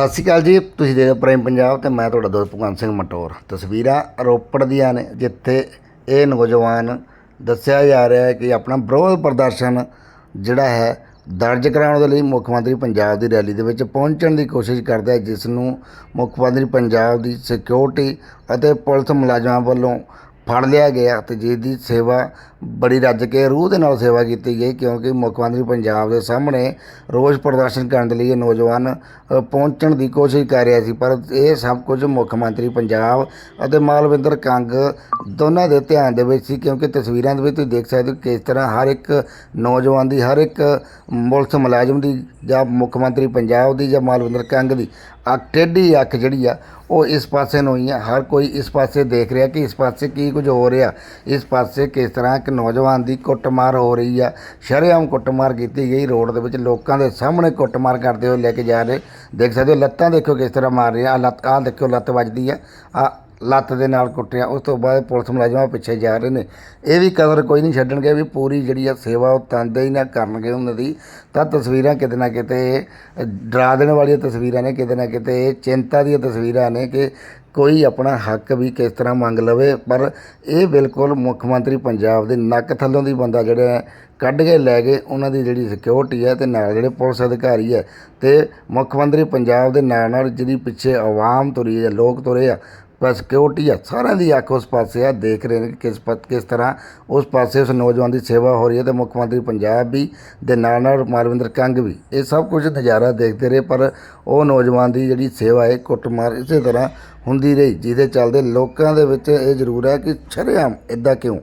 ਸਤਿ ਸ਼੍ਰੀ ਅਕਾਲ ਜੀ, ਤੁਸੀਂ ਦੇਖਦੇ ਹੋ ਪ੍ਰਾਈਮ ਪੰਜਾਬ ਤੇ ਮੈਂ ਤੁਹਾਡਾ ਦੋਸਤ ਭਗਵੰਤ ਸਿੰਘ ਮਟੋਰ। ਤਸਵੀਰਾਂ ਰੋਪੜ ਦੀਆਂ ਨੇ, ਜਿੱਥੇ ਇਹ ਨੌਜਵਾਨ ਦੱਸਿਆ ਜਾ ਰਿਹਾ ਹੈ ਕਿ ਆਪਣਾ ਵਿਰੋਧ ਪ੍ਰਦਰਸ਼ਨ ਜਿਹੜਾ ਹੈ, ਦਰਜ ਕਰਾਉਣ ਦੇ ਲਈ ਮੁੱਖ ਮੰਤਰੀ ਪੰਜਾਬ ਦੀ ਰੈਲੀ ਦੇ ਵਿੱਚ ਪਹੁੰਚਣ ਦੀ ਕੋਸ਼ਿਸ਼ ਕਰਦਾ ਹੈ, ਜਿਸ ਨੂੰ ਮੁੱਖ ਮੰਤਰੀ ਪੰਜਾਬ ਦੀ ਸਿਕਿਉਰਿਟੀ ਅਤੇ ਪੁਲਿਸ ਮੁਲਾਜ਼ਮਾਂ ਵੱਲੋਂ ਫੜ ਲਿਆ ਗਿਆ ਤੇ ਜਿਹਦੀ ਸੇਵਾ ਬੜੀ ਰੱਜ ਕੇ ਰੂਹ ਦੇ ਨਾਲ ਸੇਵਾ ਕੀਤੀ ਗਈ, ਕਿਉਂਕਿ ਮੁੱਖ ਮੰਤਰੀ ਪੰਜਾਬ ਦੇ ਸਾਹਮਣੇ ਰੋਸ ਪ੍ਰਦਰਸ਼ਨ ਕਰਨ ਦੇ ਲਈ ਇਹ ਨੌਜਵਾਨ ਪਹੁੰਚਣ ਦੀ ਕੋਸ਼ਿਸ਼ ਕਰ ਰਿਹਾ ਸੀ। ਪਰ ਇਹ ਸਭ ਕੁਝ ਮੁੱਖ ਮੰਤਰੀ ਪੰਜਾਬ ਅਤੇ ਮਾਲਵਿੰਦਰ ਕੰਗ ਦੋਨਾਂ ਦੇ ਧਿਆਨ ਦੇ ਵਿੱਚ ਸੀ, ਕਿਉਂਕਿ ਤਸਵੀਰਾਂ ਦੇ ਵਿੱਚ ਤੁਸੀਂ ਦੇਖ ਸਕਦੇ ਹੋ ਕਿਸ ਤਰ੍ਹਾਂ ਹਰ ਇੱਕ ਨੌਜਵਾਨ ਦੀ, ਹਰ ਇੱਕ ਮੁਲਕ ਮੁਲਾਜ਼ਮ ਦੀ ਜਾਂ ਮੁੱਖ ਮੰਤਰੀ ਪੰਜਾਬ ਦੀ ਜਾਂ ਮਾਲਵਿੰਦਰ ਕੰਗ ਦੀ ਅੱਖ, ਟੇਢੀ ਅੱਖ ਜਿਹੜੀ ਆ, ਉਹ ਇਸ ਪਾਸੇ ਨੂੰ ਹੋਈ ਆ। ਹਰ ਕੋਈ ਇਸ ਪਾਸੇ ਦੇਖ ਰਿਹਾ ਕਿ ਇਸ ਪਾਸੇ ਕੀ ਕੁਝ ਹੋ ਰਿਹਾ। ਇਸ ਪਾਸੇ ਕਿਸ ਤਰ੍ਹਾਂ ਇੱਕ ਨੌਜਵਾਨ ਦੀ ਕੁੱਟਮਾਰ ਹੋ ਰਹੀ ਆ। ਸ਼ਰੇਆਮ ਕੁੱਟਮਾਰ ਕੀਤੀ ਗਈ। ਰੋਡ ਦੇ ਵਿੱਚ ਲੋਕਾਂ ਦੇ ਸਾਹਮਣੇ ਕੁੱਟਮਾਰ ਕਰਦੇ ਹੋਏ ਲੈ ਕੇ ਜਾ ਰਹੇ। ਦੇਖ ਸਕਦੇ ਹੋ, ਲੱਤਾਂ ਦੇਖੋ ਕਿਸ ਤਰ੍ਹਾਂ ਮਾਰ ਰਿਹਾ ਆਹ ਲੱਤ, ਆਹ ਦੇਖੋ ਲੱਤ ਵੱਜਦੀ ਆ। ਆ ਲੱਤ ਦੇ ਨਾਲ ਕੁੱਟਿਆ। ਉਸ ਤੋਂ ਬਾਅਦ ਪੁਲਿਸ ਮੁਲਾਜ਼ਮਾਂ ਪਿੱਛੇ ਜਾ ਰਹੇ ਨੇ। ਇਹ ਵੀ ਕਦਰ ਕੋਈ ਨਹੀਂ ਛੱਡਣਗੇ ਵੀ ਪੂਰੀ ਜਿਹੜੀ ਆ ਸੇਵਾ ਉਹ ਤੰਦੇ ਹੀ ਨਾ ਕਰਨਗੇ ਉਹਨਾਂ ਦੀ। ਤਾਂ ਤਸਵੀਰਾਂ ਕਿਤੇ ਨਾ ਕਿਤੇ, ਡਰਾ ਦੇਣ ਵਾਲੀਆਂ ਤਸਵੀਰਾਂ ਨੇ, ਕਿਤੇ ਨਾ ਕਿਤੇ ਚਿੰਤਾ ਦੀਆਂ ਤਸਵੀਰਾਂ ਨੇ ਕਿ ਕੋਈ ਆਪਣਾ ਹੱਕ ਵੀ ਕਿਸ ਤਰ੍ਹਾਂ ਮੰਗ ਲਵੇ ਪਰ ਇਹ ਬਿਲਕੁਲ ਮੁੱਖ ਮੰਤਰੀ ਪੰਜਾਬ ਦੇ ਨੱਕ ਥੱਲੋਂ ਦੀ ਬੰਦਾ ਜਿਹੜਾ ਹੈ, ਕੱਢ ਕੇ ਲੈ ਗਏ ਉਹਨਾਂ ਦੀ ਜਿਹੜੀ ਸਿਕਿਉਰਿਟੀ ਹੈ ਤੇ ਨਾਲ ਜਿਹੜੇ ਪੁਲਿਸ ਅਧਿਕਾਰੀ ਹੈ ਤੇ ਮੁੱਖ ਮੰਤਰੀ ਪੰਜਾਬ ਦੇ ਨਾਲ ਨਾਲ ਜਿਹਦੀ ਪਿੱਛੇ ਆਵਾਮ ਤੁਰੀ ਹੈ ਲੋਕ ਤੁਰੇ ਆ ਪਰ ਸਿਕਿਉਰਿਟੀ ਆ, ਸਾਰਿਆਂ ਦੀ ਅੱਖ ਉਸ ਪਾਸੇ ਆ, ਦੇਖ ਰਹੇ ਨੇ ਕਿਸ ਪਤ, ਕਿਸ ਤਰ੍ਹਾਂ ਉਸ ਪਾਸੇ ਉਸ ਨੌਜਵਾਨ ਦੀ ਸੇਵਾ ਹੋ ਰਹੀ ਹੈ ਤੇ ਮੁੱਖ ਮੰਤਰੀ ਪੰਜਾਬ ਵੀ ਦੇ ਨਾਲ ਨਾਲ ਮਾਲਵਿੰਦਰ ਕੰਗ ਵੀ, ਇਹ ਸਭ ਕੁਝ ਨਜ਼ਾਰਾ ਦੇਖਦੇ ਰਹੇ, ਪਰ ਉਹ ਨੌਜਵਾਨ ਦੀ ਜਿਹੜੀ ਸੇਵਾ ਹੈ, ਕੁੱਟਮਾਰ ਇਸੇ ਤਰ੍ਹਾਂ ਹੁੰਦੀ ਰਹੀ, ਜਿਹਦੇ ਚੱਲਦੇ ਲੋਕਾਂ ਦੇ ਵਿੱਚ ਇਹ ਜ਼ਰੂਰ ਹੈ ਕਿ ਛਰਿਆਮ ਇਦਾਂ ਕਿਉਂ?